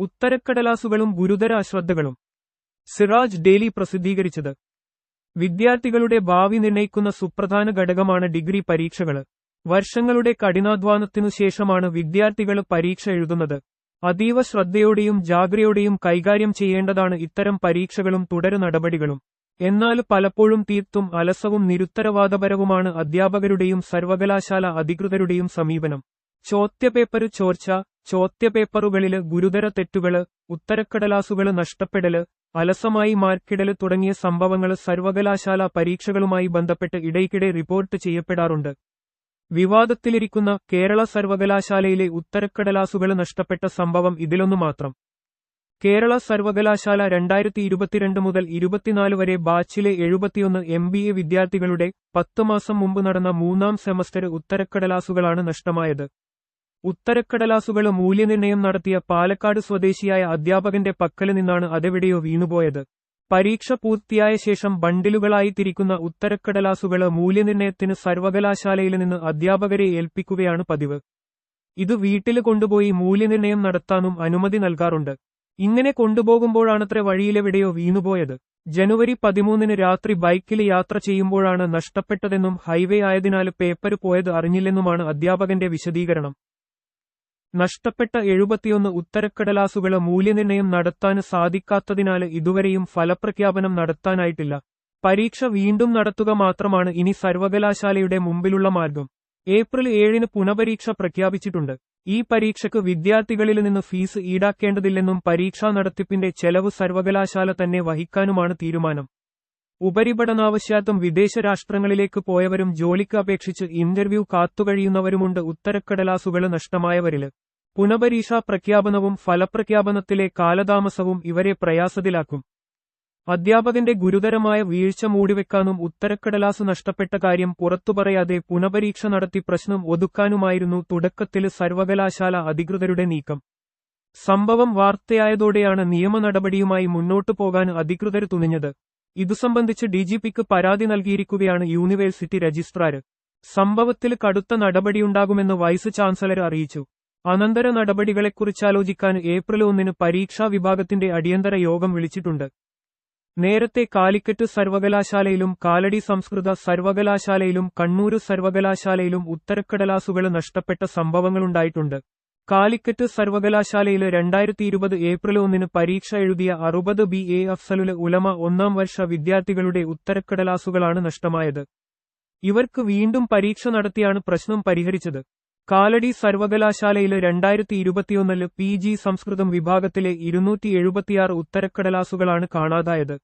ഉത്തരക്കടലാസുകളും ഗുരുതര അശ്രദ്ധകളും. സിറാജ് ഡെയിലി പ്രസിദ്ധീകരിച്ചത്. വിദ്യാർത്ഥികളുടെ ഭാവി നിർണയിക്കുന്ന സുപ്രധാന ഘടകമാണ് ഡിഗ്രി പരീക്ഷകൾ. വർഷങ്ങളുടെ കഠിനാധ്വാനത്തിനു ശേഷമാണ് വിദ്യാർത്ഥികൾ പരീക്ഷ എഴുതുന്നത്. അതീവ ശ്രദ്ധയോടെയും ജാഗ്രതയോടെയും കൈകാര്യം ചെയ്യേണ്ടതാണ് ഇത്തരം പരീക്ഷകളും തുടരു നടപടികളും. എന്നാൽ പലപ്പോഴും തീർത്തും അലസവും നിരുത്തരവാദപരവുമാണ് അധ്യാപകരുടെയും സർവകലാശാല അധികൃതരുടെയും സമീപനം. ചോദ്യപേപ്പര് ചോർച്ച ചോദ്യപേപ്പറുകളിൽ ഗുരുതര തെറ്റുകൾ ഉത്തരക്കടലാസുകൾ നഷ്ടപ്പെടൽ അലസമായി മാർക്കിടൽ തുടങ്ങിയ സംഭവങ്ങൾ സർവകലാശാല പരീക്ഷകളുമായി ബന്ധപ്പെട്ട് ഇടയ്ക്കിടെ റിപ്പോർട്ട് ചെയ്യപ്പെടാറുണ്ട്. വിവാദത്തിലിരിക്കുന്ന കേരള സർവകലാശാലയിലെ ഉത്തരക്കടലാസുകൾ നഷ്ടപ്പെട്ട സംഭവം ഇതിലൊന്നു മാത്രം. കേരള സർവകലാശാല രണ്ടായിരത്തി ഇരുപത്തിരണ്ട് മുതൽ ഇരുപത്തിനാല് വരെ ബാച്ചിലെ എഴുപത്തിയൊന്ന് എം ബി എ വിദ്യാർത്ഥികളുടെ പത്ത് മാസം മുമ്പ് നടന്ന മൂന്നാം സെമസ്റ്റർ ഉത്തരക്കടലാസുകളാണ് നഷ്ടമായത്. ഉത്തരക്കടലാസുകൾ മൂല്യനിർണയം നടത്തിയ പാലക്കാട് സ്വദേശിയായ അധ്യാപകന്റെ പക്കൽ നിന്നാണ് അതെവിടെയോ വീണുപോയത്. പരീക്ഷ പൂർത്തിയായ ശേഷം ബണ്ടിലുകളായി തിരിക്കുന്ന ഉത്തരക്കടലാസുകൾ മൂല്യനിർണയത്തിന് സർവകലാശാലയിൽ നിന്ന് അധ്യാപകരെ ഏൽപ്പിക്കുകയാണ് പതിവ്. ഇത് വീട്ടിൽ കൊണ്ടുപോയി മൂല്യനിർണയം നടത്താനും അനുമതി നൽകാറുണ്ട്. ഇങ്ങനെ കൊണ്ടുപോകുമ്പോഴാണത്ര വഴിയിലെവിടെയോ വീണുപോയത്. ജനുവരി പതിമൂന്നിന് രാത്രി ബൈക്കിൽ യാത്ര ചെയ്യുമ്പോഴാണ് നഷ്ടപ്പെട്ടതെന്നും ഹൈവേ ആയതിനാൽ പേപ്പർ പോയത് അറിഞ്ഞില്ലെന്നുമാണ് അധ്യാപകന്റെ വിശദീകരണം. നഷ്ടപ്പെട്ട എഴുപത്തിയൊന്ന് ഉത്തരക്കടലാസുകളെ മൂല്യനിർണയം നടത്താൻ സാധിക്കാത്തതിനാൽ ഇതുവരെയും ഫലപ്രഖ്യാപനം നടത്താനായിട്ടില്ല. പരീക്ഷ വീണ്ടും നടത്തുക മാത്രമാണ് ഇനി സർവകലാശാലയുടെ മുമ്പിലുള്ള മാർഗം. ഏപ്രിൽ ഏഴിന് പുനപരീക്ഷ പ്രഖ്യാപിച്ചിട്ടുണ്ട്. ഈ പരീക്ഷയ്ക്ക് വിദ്യാർത്ഥികളിൽ നിന്ന് ഫീസ് ഈടാക്കേണ്ടതില്ലെന്നും പരീക്ഷാ നടത്തിപ്പിന്റെ ചെലവ് സർവകലാശാല തന്നെ വഹിക്കാനുമാണ് തീരുമാനം. ഉപരിപഠനാവശ്യാർത്ഥം വിദേശ രാഷ്ട്രങ്ങളിലേക്ക് പോയവരും ജോലിക്ക് അപേക്ഷിച്ച് ഇന്റർവ്യൂ കാത്തുകഴിയുന്നവരുമുണ്ട് ഉത്തരക്കടലാസുകൾ നഷ്ടമായവരിൽ. പുനപരീക്ഷാ പ്രഖ്യാപനവും ഫലപ്രഖ്യാപനത്തിലെ കാലതാമസവും ഇവരെ പ്രയാസത്തിലാക്കും. അധ്യാപകന്റെ ഗുരുതരമായ വീഴ്ച മൂടിവെക്കാനും ഉത്തരക്കടലാസ് നഷ്ടപ്പെട്ട കാര്യം പുറത്തുപറയാതെ പുനപരീക്ഷ നടത്തി പ്രശ്നം ഒതുക്കാനുമായിരുന്നു തുടക്കത്തിൽ സർവകലാശാല അധികൃതരുടെ നീക്കം. സംഭവം വാർത്തയായതോടെയാണ് നിയമ നടപടിയുമായി മുന്നോട്ടു പോകാൻ അധികൃതർ തുനിഞ്ഞത്. ഇതു സംബന്ധിച്ച് ഡിജിപിക്ക് പരാതി നൽകിയിരിക്കുകയാണ് യൂണിവേഴ്സിറ്റി രജിസ്ട്രാർ. സംഭവത്തിൽ കടുത്ത നടപടിയുണ്ടാകുമെന്ന് വൈസ് ചാൻസലർ അറിയിച്ചു. അനന്തര നടപടികളെക്കുറിച്ചാലോചിക്കാൻ ഏപ്രിൽ ഒന്നിന് പരീക്ഷാ വിഭാഗത്തിന്റെ അടിയന്തര യോഗം വിളിച്ചിട്ടുണ്ട്. നേരത്തെ കാലിക്കറ്റ് സർവകലാശാലയിലും കാലടി സംസ്കൃത സർവകലാശാലയിലും കണ്ണൂര് സർവകലാശാലയിലും ഉത്തരക്കടലാസുകൾ നഷ്ടപ്പെട്ട സംഭവങ്ങളുണ്ടായിട്ടുണ്ട്. കാലിക്കറ്റ് സർവകലാശാലയിലെ രണ്ടായിരത്തി ഇരുപത് ഏപ്രിൽ ഒന്നിന് പരീക്ഷ എഴുതിയ അറുപത് ബി എ അഫ്സലുൽ ഉലമ ഒന്നാം വർഷ വിദ്യാർത്ഥികളുടെ ഉത്തരക്കടലാസുകളാണ് നഷ്ടമായത്. ഇവർക്ക് വീണ്ടും പരീക്ഷ നടത്തിയാണ് പ്രശ്നം പരിഹരിച്ചത്. കാലടി സർവകലാശാലയിലെ രണ്ടായിരത്തി ഇരുപത്തിയൊന്നിൽ പി ജി സംസ്കൃതം വിഭാഗത്തിലെ ഇരുന്നൂറ്റി എഴുപത്തിയാറ് ഉത്തരക്കടലാസുകളാണ് കാണാതായത്.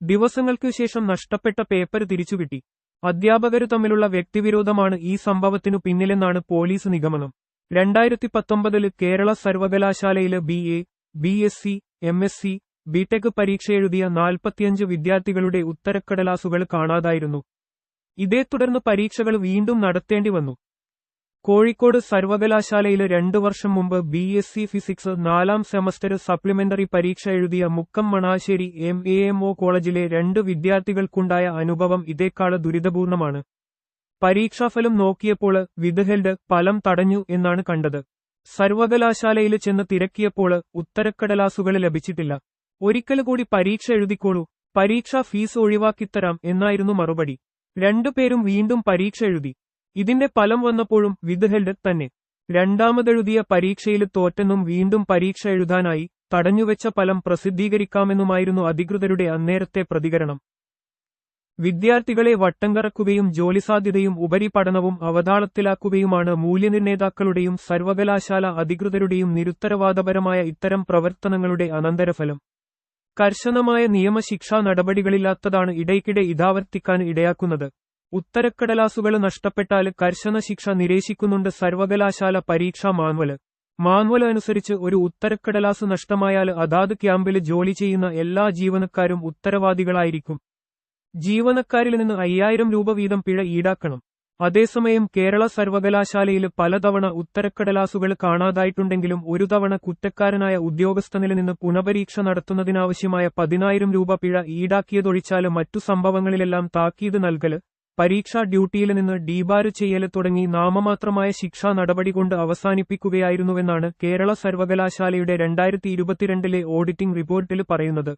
ദിവസങ്ങൾക്കു ശേഷം നഷ്ടപ്പെട്ട പേപ്പർ തിരിച്ചുകിട്ടി. അധ്യാപകർ തമ്മിലുള്ള വ്യക്തിവിരോധമാണ് ഈ സംഭവത്തിനു പിന്നിലെന്നാണ് പോലീസ് നിഗമനം. രണ്ടായിരത്തി പത്തൊമ്പതിൽ കേരള സർവകലാശാലയിൽ B A B S C M S C BTech പരീക്ഷ എഴുതിയ നാൽപ്പത്തിയഞ്ച് വിദ്യാർത്ഥികളുടെ ഉത്തരക്കടലാസുകൾ കാണാതായിരുന്നു. ഇതേ തുടർന്ന് പരീക്ഷകൾ വീണ്ടും നടത്തേണ്ടി വന്നു. കോഴിക്കോട് സർവകലാശാലയിലെ രണ്ടു വർഷം മുമ്പ് ബി എസ് സി ഫിസിക്സ് നാലാം സെമസ്റ്റർ സപ്ലിമെന്ററി പരീക്ഷ എഴുതിയ Mukkam Manassery M A M O കോളേജിലെ രണ്ട് വിദ്യാർത്ഥികൾക്കുണ്ടായ അനുഭവം ഇതേക്കാൾ ദുരിതപൂർണമാണ്. പരീക്ഷാഫലം നോക്കിയപ്പോൾ വിദഹൽഡ് ഫലം തടഞ്ഞു എന്നാണ് കണ്ടത്. സർവകലാശാലയിൽ ചെന്ന് തിരക്കിയപ്പോൾ ഉത്തരക്കടലാസുകൾ ലഭിച്ചിട്ടില്ല. ഒരിക്കൽ കൂടി പരീക്ഷ എഴുതിക്കോളൂ പരീക്ഷാ ഫീസ് ഒഴിവാക്കിത്തരാം എന്നായിരുന്നു മറുപടി. രണ്ടുപേരും വീണ്ടും പരീക്ഷ എഴുതി. ഇതിന്റെ ഫലം വന്നപ്പോഴും വിദഹൽഡ് തന്നെ. രണ്ടാമതെഴുതിയ പരീക്ഷയിൽ തോറ്റെന്നും വീണ്ടും പരീക്ഷ എഴുതാനായി തടഞ്ഞുവെച്ച ഫലം പ്രസിദ്ധീകരിക്കാമെന്നുമായിരുന്നു അധികൃതരുടെ അന്നേരത്തെ പ്രതികരണം. വിദ്യാർത്ഥികളെ വട്ടംകറക്കുകയും ജോലിസാധ്യതയും ഉപരിപഠനവും അവതാളത്തിലാക്കുകയുമാണ് മൂല്യനിർണേതാക്കളുടെയും സർവകലാശാല അധികൃതരുടെയും നിരുത്തരവാദപരമായ ഇത്തരം പ്രവർത്തനങ്ങളുടെ അനന്തരഫലം. കർശനമായ നിയമശിക്ഷാ നടപടികളില്ലാത്തതാണ് ഇടയ്ക്കിടെ ഇതാവർത്തിക്കാൻ ഇടയാക്കുന്നത്. ഉത്തരക്കടലാസുകൾ നഷ്ടപ്പെട്ടാൽ കർശന ശിക്ഷ നിരീക്ഷിക്കുന്നുണ്ട് സർവകലാശാല പരീക്ഷാ മാൻവൽ മാൻവൽ അനുസരിച്ച് ഒരു ഉത്തരക്കടലാസ് നഷ്ടമായാൽ അതാത് ക്യാമ്പിൽ ജോലി ചെയ്യുന്ന എല്ലാ ജീവനക്കാരും ഉത്തരവാദികളായിരിക്കും. ജീവനക്കാരിൽ നിന്ന് അയ്യായിരം രൂപ വീതം പിഴ ഈടാക്കണം. അതേസമയം കേരള സർവകലാശാലയിൽ പലതവണ ഉത്തരക്കടലാസുകൾ കാണാതായിട്ടുണ്ടെങ്കിലും ഒരു തവണ കുറ്റക്കാരനായ ഉദ്യോഗസ്ഥനിൽ നിന്ന് പുനപരീക്ഷ നടത്തുന്നതിനാവശ്യമായ പതിനായിരം രൂപ പിഴ ഈടാക്കിയതൊഴിച്ചാൽ മറ്റു സംഭവങ്ങളിലെല്ലാം താക്കീത് നൽകൽ പരീക്ഷാ ഡ്യൂട്ടിയിൽ നിന്ന് ഡീബാര് ചെയ്യൽ തുടങ്ങി നാമമാത്രമായ ശിക്ഷാ നടപടി കൊണ്ട് അവസാനിപ്പിക്കുകയായിരുന്നുവെന്നാണ് കേരള സർവകലാശാലയുടെ രണ്ടായിരത്തി ഇരുപത്തിരണ്ടിലെ ഓഡിറ്റിംഗ് റിപ്പോർട്ടിൽ പറയുന്നത്.